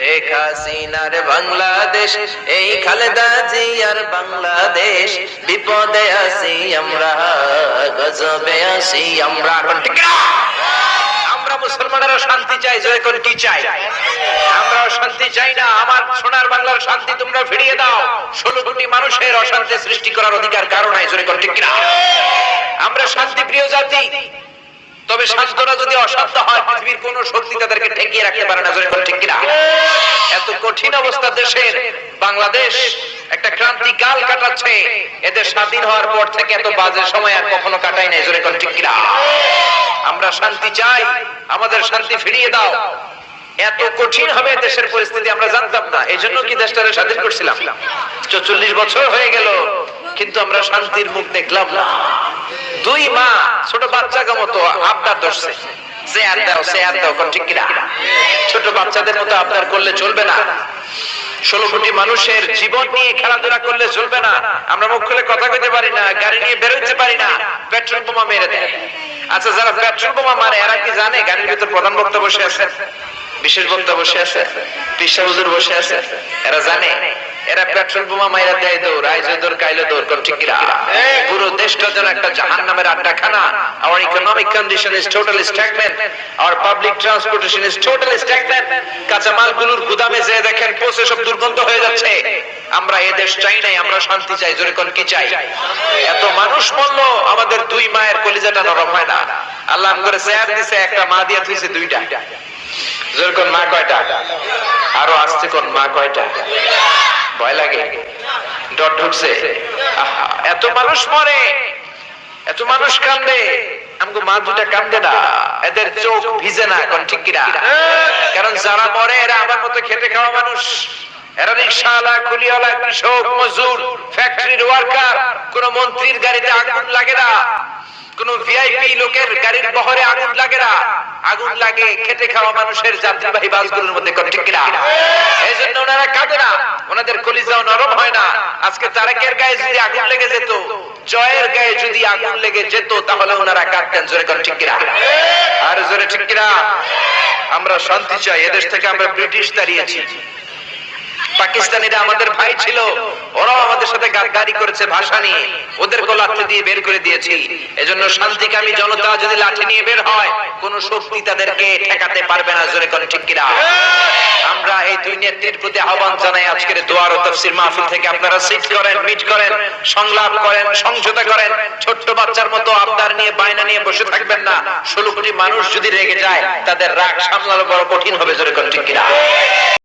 শেখ হাসিনার বাংলাদেশ, এই খালেদা জিয়ার বাংলাদেশ। বিপদে আছি আমরা, গজবে আছি আমরা। মুসলমানেরা শান্তি চাই জয় করে কি চাই? আমরা শান্তি চাই না, আমার সোনার বাংলার শান্তি তোমরা ফিরিয়ে দাও। ষোলো কোটি মানুষের অশান্তি সৃষ্টি করার অধিকার কারণ করে ঠিক না? আমরা শান্তি প্রিয় জাতি তবে শান্তরা যদি অশান্ত হয়, পৃথিবীর কোন শক্তি তাদেরকে ঠেকিয়ে রাখতে পারে না ঠিক কিনা? এত কঠিন অবস্থা দেশের বাংলাদেশ একটা ক্রান্তিকাল কাটাচ্ছে। এদের স্বাধীন হওয়ার পর থেকে এত বাজে সময় আর কখনো কাটাই নাই জোরে করে ঠিক কিনা? আমরা শান্তি চাই, আমাদের শান্তি ফিরিয়ে দাও। এত কঠিন হবে দেশের পরিস্থিতি, আমরা জানতাম না। এই জন্য কি দেশটারে স্বাধীন করছিলাম? চল্লিশ বছর হয়ে গেল কিন্তু আমরা শান্তির মুখ দেখলাম না। দুই মা ছোট বাচ্চাকে মতো আবদার ধরছে। ছোট বাচ্চাদের মতো আবদার করলে চলবে না। ষোলো কোটি মানুষের জীবন নিয়ে খেলাধুলা করলে চলবে না। আমরা মুখ খুলে কথা কইতে পারি না, গাড়ি নিয়ে বেরোতে পারি না, পেট্রোল বোমা মেরে দেয়। আচ্ছা যারা পেট্রোল বোমা মারে, এরা কি জানে? গাড়ির ভিতর প্রধান বক্তা বসে আছে, বিশেষ বক্তা বসে আছে, পিসা বসে আছে, এরা জানে? এরা পেট্রোল বোমা মাইরা দেয় দৌড় আইজে দৌড় কাইলে দৌড় কোন ঠিক কিনা? পুরো দেশটা যেন একটা জাহান নামের আড্ডাখানা। Our economic condition is totally stagnant. Our public transportation is totally stagnant. কাঁচামালগুলোর গুদামে যে দেখেন পচে সব দুর্গন্ধ হয়ে যাচ্ছে। আমরা এ দেশ চাই নাই আমরা শান্তি চাই জোরে কোন কি চাই? এত মানুষ মরলো আমাদের দুই মায়ের কলিজাটা নরম হয় না। আল্লাহ করে চেয়ার দিছে একটা মা দিয়ে থুইছে দুইটা। জোরে কোন মা কয়টা? আরও আসছে কোন মা কয়টা? ভয় লাগে। ডট ঢুকছে। এত মানুষ মরে, এত মানুষ কান্দে। আমাকে মা দুটা কান্দে না। এদের চোখ ভিজে না, এখন ঠিক কিনা? কারণ যারা মরে, এরা আমার মতো খেটে খাওয়া মানুষ। এরা রিক্সাওয়ালা কৃষক মজুর ফ্যাক্টরির ওয়ার্কার কোন মন্ত্রীর গাড়িতে আগুন লাগে না। কোন ভিআইপি লোকের গাড়ির বহরে আগুন লাগে না। আগুন লাগে খেটে খাওয়া মানুষের যাত্রীবাহী বাসগুলোর মধ্যে ঠিক এই জন্য ওনারা কাঁদে না। ওনাদের কলিজাও নরম হয় না। আজকে তারেকের গায়ে যদি আগুন লেগে যেত, জয়ের গায়ে যদি আগুন লেগে যেত, তাহলে ওনারা কাঁদতেন। জোরে কোন ঠিক কিনা? আর জোরে ঠিক কিনা? আমরা শান্তি চাই। এদেশ থেকে আমরা ব্রিটিশ দাঁড়িয়েছি। পাকিস্তানিরা আমাদের ভাই ছিল, ওরাও আমাদের সাথে গাদ্দারি করেছে ভাষা নিয়ে ওদেরকে লাঠি দিয়ে বের করে দিয়েছি। এজন্য শান্তিকামী জনতা যদি লাঠি নিয়ে বের হয়, কোন শক্তি তাদেরকে ঠেকাতে পারবে না, জোরে কোন ঠিক কিনা? আমরা এই দুই নেত্রীর প্রতি আহ্বান জানাই আজকের দোয়ার ও তফসির মাহফিল থেকে। আপনারা সিট করেন, মিট করেন, সংলাপ করেন সমঝোতা করেন। ছোট্ট বাচ্চার মতো আবদার নিয়ে, বায়না নিয়ে বসে থাকবেন না। ষোলো কোটি মানুষ যদি রেগে যায়, তাদের রাগ সামলানো বড় কঠিন হবে, জোরে কোন ঠিক কিনা?